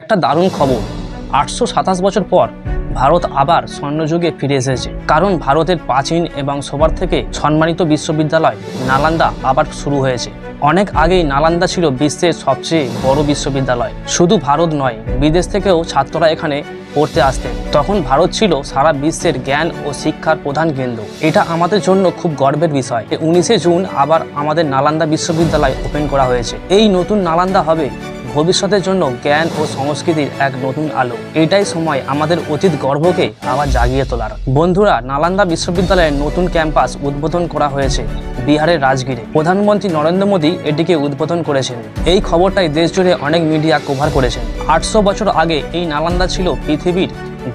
একটা দারুণ খবর। আটশো সাতাশ বছর পর ভারত আবার স্বর্ণযুগে ফিরে এসেছে। কারণ ভারতের প্রাচীন এবং সবার থেকে সম্মানিত বিশ্ববিদ্যালয় নালান্দা আবার শুরু হয়েছে। অনেক আগেই নালান্দা ছিল বিশ্বের সবচেয়ে বড় বিশ্ববিদ্যালয়। শুধু ভারত নয়, বিদেশ থেকেও ছাত্ররা এখানে পড়তে আসতেন। তখন ভারত ছিল সারা বিশ্বের জ্ঞান ও শিক্ষার প্রধান কেন্দ্র। এটা আমাদের জন্য খুব গর্বের বিষয়। উনিশে জুন আবার আমাদের নালান্দা বিশ্ববিদ্যালয় ওপেন করা হয়েছে। এই নতুন নালান্দা হবে ভবিষ্যতের জন্য জ্ঞান ও সংস্কৃতির এক নতুন আলো। এটাই সময় আমাদের অতীত গর্বকে আবার জাগিয়ে তোলার। বন্ধুরা, নালান্দা বিশ্ববিদ্যালয়ের নতুন ক্যাম্পাস উদ্বোধন করা হয়েছে বিহারের রাজগীরে। প্রধানমন্ত্রী নরেন্দ্র মোদী এটিকে উদ্বোধন করেছেন। এই খবরটাই দেশ জুড়ে অনেক মিডিয়া কভার করেছেন। আটশো বছর আগে এই নালান্দা ছিল পৃথিবীর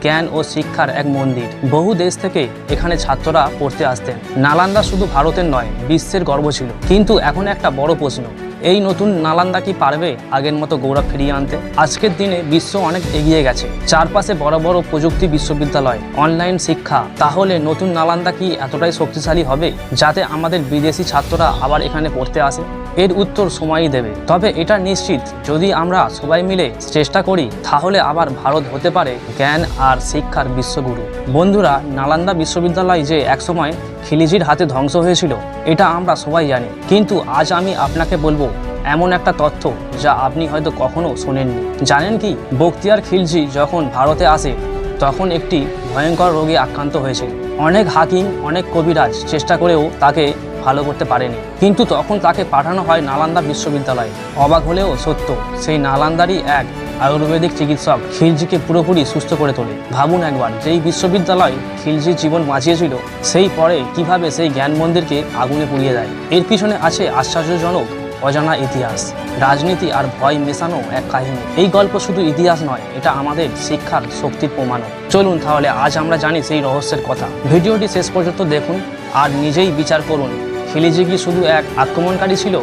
জ্ঞান ও শিক্ষার এক মন্দির। বহু দেশ থেকে এখানে ছাত্ররা পড়তে আসতেন। নালান্দা শুধু ভারতের নয়, বিশ্বের গর্ব ছিল। কিন্তু এখন একটা বড় প্রশ্ন এই নতুন নালান্দা কি পারবে আগের মতো গৌরব ফিরিয়ে আনতে? আজকের দিনে বিশ্ব অনেক এগিয়ে গেছে। চারপাশে বড় বড় প্রযুক্তি বিশ্ববিদ্যালয়, অনলাইন শিক্ষা, তাহলে নতুন নালান্দা কি এতটাই শক্তিশালী হবে যাতে আমাদের বিদেশি ছাত্ররা আবার এখানে পড়তে আসে? এর উত্তর সময়ই দেবে। তবে এটা নিশ্চিত, যদি আমরা সবাই মিলে চেষ্টা করি, তাহলে আবার ভারত হতে পারে জ্ঞান আর শিক্ষার বিশ্বগুরু। বন্ধুরা, নালান্দা বিশ্ববিদ্যালয় যে একসময় খিলিজির হাতে ধ্বংস হয়েছিল, এটা আমরা সবাই জানি। কিন্তু আজ আমি আপনাকে বলব, এমন একটা তথ্য যা আপনি হয়তো কখনো শোনেননি। জানেন কি, বক্তিয়ার খিলজি যখন ভারতে আসে, তখন একটি ভয়ঙ্কর রোগে আক্রান্ত হয়েছে। অনেক হাকিম, অনেক কবিরাজ চেষ্টা করেও তাকে ভালো করতে পারেনি। কিন্তু তখন তাকে পাঠানো হয় নালান্দা বিশ্ববিদ্যালয়ে। অবাক হলেও সত্য, সেই নালান্দারই এক আয়ুর্বেদিক চিকিৎসক খিলজিকে পুরোপুরি সুস্থ করে তোলে। ভাবুন একবার, যেই বিশ্ববিদ্যালয় খিলজির জীবন বাঁচিয়েছিল, সেই পরে কীভাবে সেই জ্ঞান মন্দিরকে আগুনে পুড়িয়ে দেয়? এর পিছনে আছে আশ্চর্যজনক অজানা ইতিহাস। রাজনীতি আর ভয় মেশানো এক কাহিনী। এই গল্প শুধু ইতিহাস নয়, এটা আমাদের শিক্ষার শক্তির প্রমাণও। চলুন তাহলে আজ আমরা জানি সেই রহস্যের কথা। ভিডিওটি শেষ পর্যন্ত দেখুন। আর নিজেই বিচার করুন। খিলিজি কি শুধু এক আক্রমণকারী ছিল,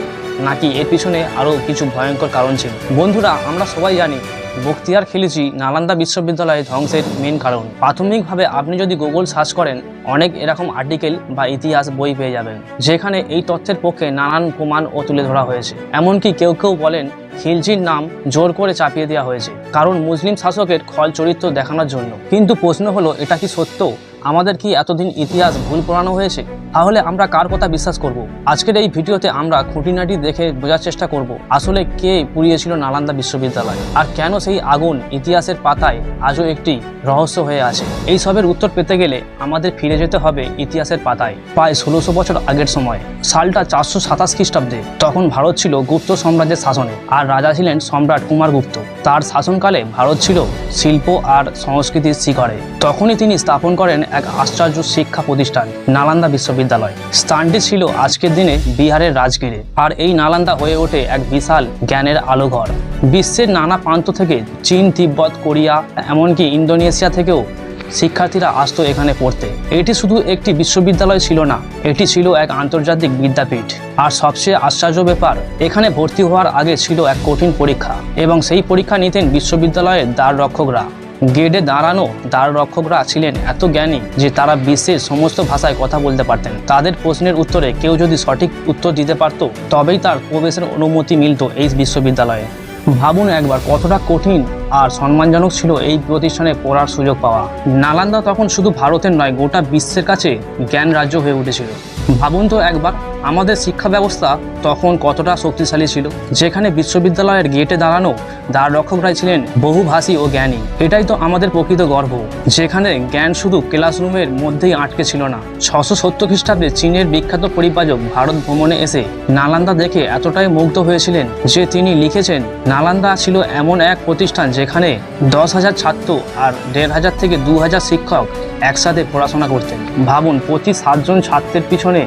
নাকি এর পিছনে আরও কিছু ভয়ঙ্কর কারণ ছিল? বন্ধুরা, আমরা সবাই জানি বখতিয়ার খিলিজি নালান্দা বিশ্ববিদ্যালয়ে ধ্বংসের মেন কারণ। প্রাথমিকভাবে আপনি যদি গুগল সার্চ করেন, অনেক এরকম আর্টিকেল বা ইতিহাস বই পেয়ে যাবেন, যেখানে এই তথ্যের পক্ষে নানান প্রমাণ ও তুলে ধরা হয়েছে। এমনকি কেউ কেউ বলেন খিলজির নাম জোর করে চাপিয়ে দেওয়া হয়েছে, কারণ মুসলিম শাসকের খল চরিত্র দেখানোর জন্য। কিন্তু প্রশ্ন হলো, এটা কি সত্য? আমাদের কি এতদিন ইতিহাস ভুল পড়ানো হয়েছে? তাহলে আমরা কার কথা বিশ্বাস করব? আজকের এই ভিডিওতে আমরা খুঁটিনাটি দেখে বোঝার চেষ্টা করব, আসলে কে পুড়িয়েছিল নালান্দা বিশ্ববিদ্যালয়? আর কেন সেই আগুন ইতিহাসের পাতায় আজও একটি রহস্য হয়ে আছে? এই সবের উত্তর পেতে গেলে আমাদের ফিরে যেতে হবে ইতিহাসের পাতায়। প্রায় ষোলোশো বছর আগের সময়, সালটা চারশো সাতাশ খ্রিস্টাব্দে, তখন ভারত ছিল গুপ্ত সাম্রাজ্যের শাসনে, আর রাজা ছিলেন সম্রাট কুমারগুপ্ত তার শাসনকালে ভারত ছিল শিল্প আর সংস্কৃতির শিখরে। তখনই তিনি স্থাপন করেন এক আশ্চর্য শিক্ষা প্রতিষ্ঠান, নালান্দা বিশ্ববিদ্যালয়। স্থানটি ছিল আজকের দিনে বিহারের রাজগিরে। আর এই নালান্দা হয়ে ওঠে এক বিশাল জ্ঞানের আলোঘর। বিশ্বের নানা প্রান্ত থেকে চীন, তিব্বত, কোরিয়া, এমনকি ইন্দোনেশিয়া থেকেও শিক্ষার্থীরা আসতো এখানে পড়তে। এটি শুধু একটি বিশ্ববিদ্যালয় ছিল না, এটি ছিল এক আন্তর্জাতিক বিদ্যাপীঠ। আর সবচেয়ে আশ্চর্য ব্যাপার, এখানে ভর্তি হওয়ার আগে ছিল এক কঠিন পরীক্ষা, এবং সেই পরীক্ষা নিতেন বিশ্ববিদ্যালয়ের দ্বার রক্ষকরা গেটে দাঁড়ানো দ্বার রক্ষকরা ছিলেন, এত জ্ঞানী যে তারা বিশ্বের সমস্ত ভাষায় কথা বলতে পারতেন। তাদের প্রশ্নের উত্তরে কেউ যদি সঠিক উত্তর দিতে পারত, তবেই তার প্রবেশের অনুমতি মিলত এই বিশ্ববিদ্যালয়ে। ভাবুন একবার কতটা কঠিন আর সম্মানজনক ছিল এই প্রতিষ্ঠানে পড়ার সুযোগ পাওয়া। নালান্দা তখন শুধু ভারতের নয়, গোটা বিশ্বের কাছে জ্ঞান রাজ্য হয়ে উঠেছিল। ভাবুন তো একবার, আমাদের শিক্ষা ব্যবস্থা তখন কতটা শক্তিশালী ছিল, যেখানে বিশ্ববিদ্যালয়ের গেটে দাঁড়ানো দ্বার রক্ষকরাই ছিলেন বহুভাষী ও জ্ঞানী। এটাই তো আমাদের প্রকৃত গর্ব, যেখানে জ্ঞান শুধু ক্লাসরুমের মধ্যেই আটকে ছিল না। ছশো সত্তর খ্রিস্টাব্দে চীনের বিখ্যাত পরিপাজক ভারত ভ্রমণে এসে নালান্দা দেখে এতটাই মুগ্ধ হয়েছিলেন যে তিনি লিখেছেন, নালান্দা ছিল এমন এক প্রতিষ্ঠান যেখানে দশ হাজার ছাত্র আর দেড় হাজার থেকে দু হাজার শিক্ষক একসাথে পড়াশোনা করতেন। ভাবুন প্রতি সাতজন ছাত্রের পিছনে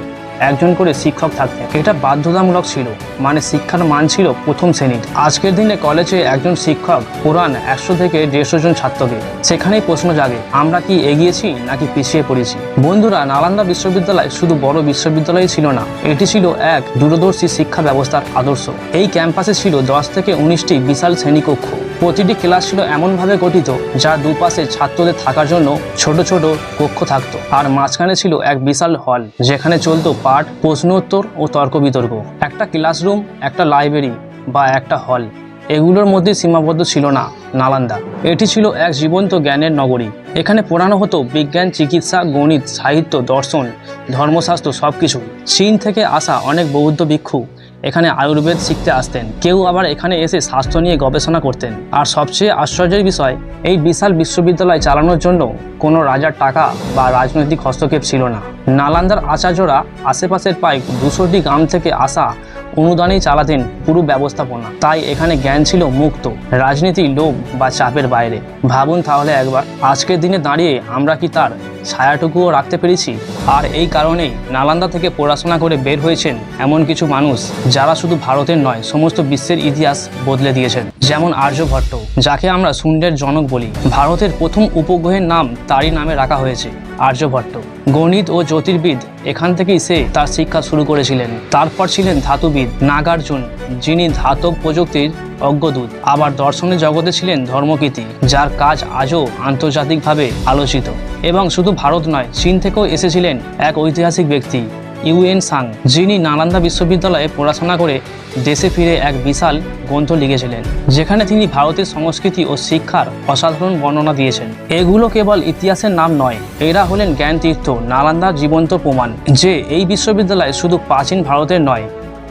একজন করে শিক্ষক থাকতেন। এটা বাধ্যতামূলক ছিল মানে শিক্ষার মান ছিল প্রথম শ্রেণির। আজকের দিনে কলেজে একজন শিক্ষক পুরান একশো থেকে দেড়শো জন ছাত্রকে। সেখানেই প্রশ্ন জাগে, আমরা কি এগিয়েছি নাকি পিছিয়ে পড়েছি? বন্ধুরা, নালান্দা বিশ্ববিদ্যালয় শুধু বড় বিশ্ববিদ্যালয় ছিল না, এটি ছিল এক দূরদর্শী শিক্ষা ব্যবস্থার আদর্শ। এই ক্যাম্পাসে ছিল দশ থেকে উনিশটি বিশাল শ্রেণীকক্ষ। প্রতিটি ক্লাস ছিল এমনভাবে গঠিত, যা দুপাশে ছাত্রদের থাকার জন্য ছোট ছোট কক্ষ থাকতো। আর মাঝখানে ছিল এক বিশাল হল, যেখানে চলতো পাঠ প্রশ্ন উত্তর ও তর্ক বিতর্ক। একটা ক্লাসরুম, একটা লাইব্রেরি বা একটা হল। এগুলোর মধ্যে সীমাবদ্ধ ছিল না, নালান্দা। এটি ছিল এক জীবন্ত জ্ঞানের নগরী। এখানে পড়ানো হতো বিজ্ঞান, চিকিৎসা, গণিত, সাহিত্য, দর্শন, ধর্মশাস্ত্র সব কিছু চীন থেকে আসা অনেক বৌদ্ধ ভিক্ষু এখানে আয়ুর্বেদ শিখতে আসতেন। কেউ আবার এখানে এসে স্বাস্থ্য নিয়ে গবেষণা করতেন। আর সবচেয়ে আশ্চর্যের বিষয়, এই বিশাল বিশ্ববিদ্যালয় চালানোর জন্য কোনো রাজার টাকা বা রাজনৈতিক হস্তক্ষেপ ছিল না। নালান্দার আচার্যরা আশেপাশের প্রায় দুশোটি গ্রাম থেকে আসা অনুদানেই চালাতেন পুরো ব্যবস্থাপনা। তাই এখানে জ্ঞান ছিল মুক্ত। রাজনীতি লোভ বা চাপের বাইরে। ভাবুন তাহলে একবার, আজকের দিনে দাঁড়িয়ে আমরা কি তার ছায়াটুকুও রাখতে পেরেছি? আর এই কারণেই নালান্দা থেকে পড়াশোনা করে বের হয়েছেন এমন কিছু মানুষ যারা শুধু ভারতের নয়, সমস্ত বিশ্বের ইতিহাস বদলে দিয়েছেন। যেমন আর্যভট্ট যাকে আমরা শূন্যের জনক বলি। ভারতের প্রথম উপগ্রহের নাম তারই নামে রাখা হয়েছে আর্যভট্ট গণিত ও জ্যোতির্বিদ এখান থেকেই সে তার শিক্ষা শুরু করেছিলেন। তারপর ছিলেন ধাতুবিদ নাগার্জুন, যিনি ধাতব প্রযুক্তির অজ্ঞদূত। আবার দর্শনের জগতে ছিলেন ধর্মকীতি যার কাজ আজও আন্তর্জাতিকভাবে আলোচিত। এবং শুধু ভারত নয়, চীন থেকেও এসেছিলেন এক ঐতিহাসিক ব্যক্তি। ইউএন সাং, যিনি নালান্দা বিশ্ববিদ্যালয়ে পড়াশোনা করে দেশে ফিরে এক বিশাল গ্রন্থ লিখেছিলেন, যেখানে তিনি ভারতের সংস্কৃতি ও শিক্ষার অসাধারণ বর্ণনা দিয়েছেন। এগুলো কেবল ইতিহাসের নাম নয়, এরা হলেন জ্ঞান তীর্থ নালান্দার জীবন্ত প্রমাণ, যে এই বিশ্ববিদ্যালয় শুধু প্রাচীন ভারতের নয়,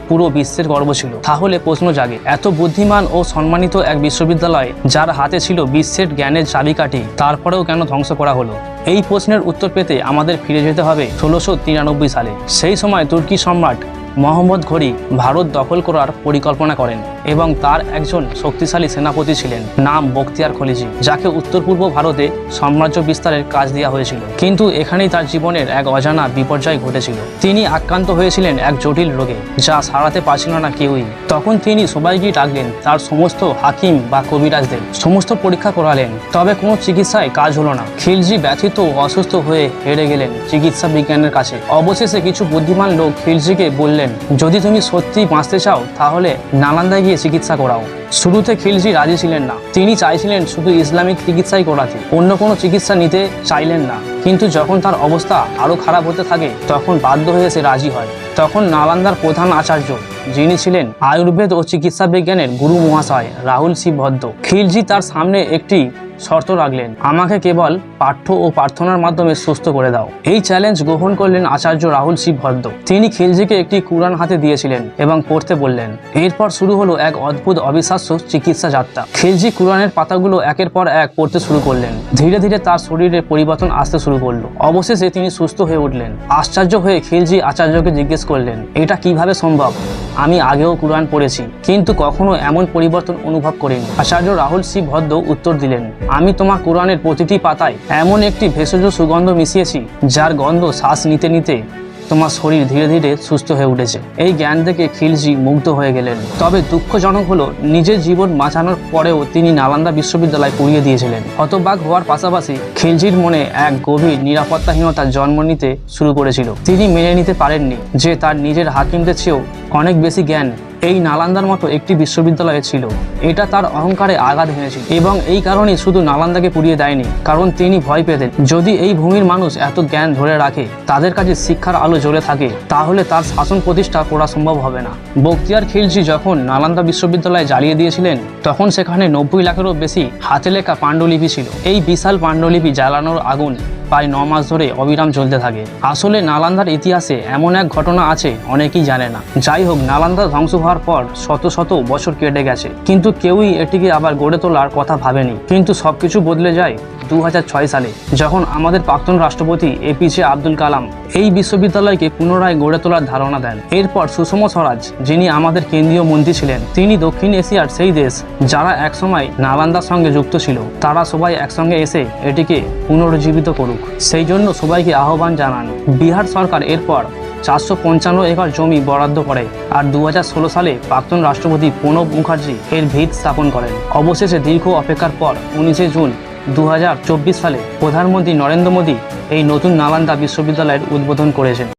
পুরো বিশ্বের গর্ব ছিল। তাহলে প্রশ্ন জাগে, এত বুদ্ধিমান ও সম্মানিত এক বিশ্ববিদ্যালয়, যার হাতে ছিল বিশ্বের জ্ঞানের চাবিকাঠি, তারপরেও কেন ধ্বংস করা হলো? এই প্রশ্নের উত্তর পেতে আমাদের ফিরে যেতে হবে ষোলোশো তিরানব্বই সালে। সেই সময় তুর্কি সম্রাট মোহাম্মদ ঘড়ি ভারত দখল করার পরিকল্পনা করেন এবং তার একজন শক্তিশালী সেনাপতি ছিলেন, নাম বখতিয়ার খলিজি, যাকে উত্তর পূর্ব ভারতে সাম্রাজ্য বিস্তারের কাজ দেওয়া হয়েছিল। কিন্তু এখানেই তার জীবনের এক অজানা বিপর্যয় ঘটেছিল। তিনি আক্রান্ত হয়েছিলেন এক জটিল রোগে, যা সারাতে পারছিল না কেউই। তখন তিনি সবাইকে ডাকলেন, তার সমস্ত হাকিম বা কবিরাজদের, সমস্ত পরীক্ষা করালেন। তবে কোনো চিকিৎসায় কাজ হলো না। খিলজি ব্যথিত অসুস্থ হয়ে হেরে গেলেন চিকিৎসা বিজ্ঞানের কাছে। অবশেষে কিছু বুদ্ধিমান লোক খিলজিকে বললেন যদি তুমি সত্যি বাঁচতে চাও, তাহলে নালান্দায় গিয়ে চিকিৎসা করাও। শুরুতে খিলজি রাজি ছিলেন না। তিনি চাইছিলেন শুধু ইসলামিক চিকিৎসাই করাতে, অন্য কোনো চিকিৎসা নিতে চাইলেন না। কিন্তু যখন তার অবস্থা আরও খারাপ হতে থাকে, তখন বাধ্য হয়ে সে রাজি হয়। তখন নালান্দার প্রধান আচার্য, যিনি ছিলেন আয়ুর্বেদ ও চিকিৎসা বিজ্ঞানের গুরু মহাশয় রাহুল শিব ভদ্র খিলজি তার সামনে একটি শর্ত রাখলেন, আমাকে কেবল পাঠ্য ও প্রার্থনার মাধ্যমে সুস্থ করে দাও। এই চ্যালেঞ্জ গ্রহণ করলেন আচার্য রাহুল শিব ভদ্র। তিনি খিলজিকে একটি কুরআন হাতে দিয়েছিলেন এবং পড়তে বললেন, এরপর শুরু হলো এক অদ্ভুত অবিশ্বাস্য চিকিৎসা যাত্রা। খিলজি কুরআনের পাতাগুলো একের পর এক পড়তে শুরু করলেন। ধীরে ধীরে তার শরীরে পরিবর্তন আসতে শুরু করল। অবশেষে তিনি সুস্থ হয়ে উঠলেন। আশ্চর্য হয়ে খিলজি আচার্যকে জিজ্ঞেস করলেন, এটা কীভাবে সম্ভব? আমি আগেও কুরআন পড়েছি, কিন্তু কখনো এমন পরিবর্তন অনুভব করিনি। আচার্য রাহুল শিব ভদ্র উত্তর দিলেন আমি তোমার কোরআনের প্রতিটি পাতায় এমন একটি ভেষজ সুগন্ধ মিশিয়েছি, যার গন্ধ শ্বাস নিতে নিতে তোমার শরীর ধীরে ধীরে সুস্থ হয়ে উঠেছে। এই জ্ঞান থেকে খিলজি মুগ্ধ হয়ে গেলেন। তবে দুঃখজনক হলো, নিজের জীবন বাঁচানোর পরেও তিনি নালান্দা বিশ্ববিদ্যালয় পুড়িয়ে দিয়েছিলেন। হতবাক হওয়ার পাশাপাশি খিলজির মনে এক গভীর নিরাপত্তাহীনতার জন্ম নিতে শুরু করেছিল। তিনি মেনে নিতে পারেননি যে তার নিজের হাকিমদের চেয়েও অনেক বেশি জ্ঞান এই নালান্দার মতো একটি বিশ্ববিদ্যালয়ে ছিল। এটা তার অহংকারে আঘাত হেনেছিল এবং এই কারণে শুধু নালান্দাকে পুড়িয়ে দেয়নি, কারণ তিনি ভয় পেতেন। যদি এই ভূমির মানুষ এত জ্ঞান ধরে রাখে, তাদের কাছে শিক্ষার আলো জ্বলে থাকে, তাহলে তার শাসন প্রতিষ্ঠা করা সম্ভব হবে না। বক্তিয়ার খিলজি যখন নালান্দা বিশ্ববিদ্যালয়ে জ্বালিয়ে দিয়েছিলেন, তখন সেখানে নব্বই লাখেরও বেশি হাতে লেখা পাণ্ডুলিপি ছিল। এই বিশাল পাণ্ডুলিপি জ্বালানোর আগুন প্রায় ন মাস ধরে অবিরাম চলতে থাকে। আসলে নালান্দার ইতিহাসে এমন এক ঘটনা আছে অনেকেই জানে না। যাই হোক, নালান্দা ধ্বংস হওয়ার পর শত শত বছর কেটে গেছে। কিন্তু কেউই এটিকে আবার গড়ে তোলার কথা ভাবেনি। কিন্তু সবকিছু বদলে যায় দু হাজার ছয় সালে, যখন আমাদের প্রাক্তন রাষ্ট্রপতি এপিজে আব্দুল কালাম এই বিশ্ববিদ্যালয়কে পুনরায় গড়ে তোলার ধারণা দেন। এরপর সুষম স্বরাজ, যিনি আমাদের কেন্দ্রীয় মন্ত্রী ছিলেন, তিনি দক্ষিণ এশিয়ার সেই দেশ যারা একসময় নালান্দার সঙ্গে যুক্ত ছিল। তারা সবাই একসঙ্গে এসে এটিকে পুনরুজ্জীবিত করুক। সেই জন্য সবাইকে আহ্বান জানান, বিহার সরকার এরপর চারশো পঞ্চান্ন একর জমি বরাদ্দ করে আর দু হাজার ষোলো সালে প্রাক্তন রাষ্ট্রপতি প্রণব মুখার্জি এর ভিত স্থাপন করেন। অবশেষে দীর্ঘ অপেক্ষার পর উনিশে জুন দু হাজার চব্বিশ সালে প্রধানমন্ত্রী নরেন্দ্র মোদী এই নতুন নালান্দা বিশ্ববিদ্যালয়ের উদ্বোধন করেছেন।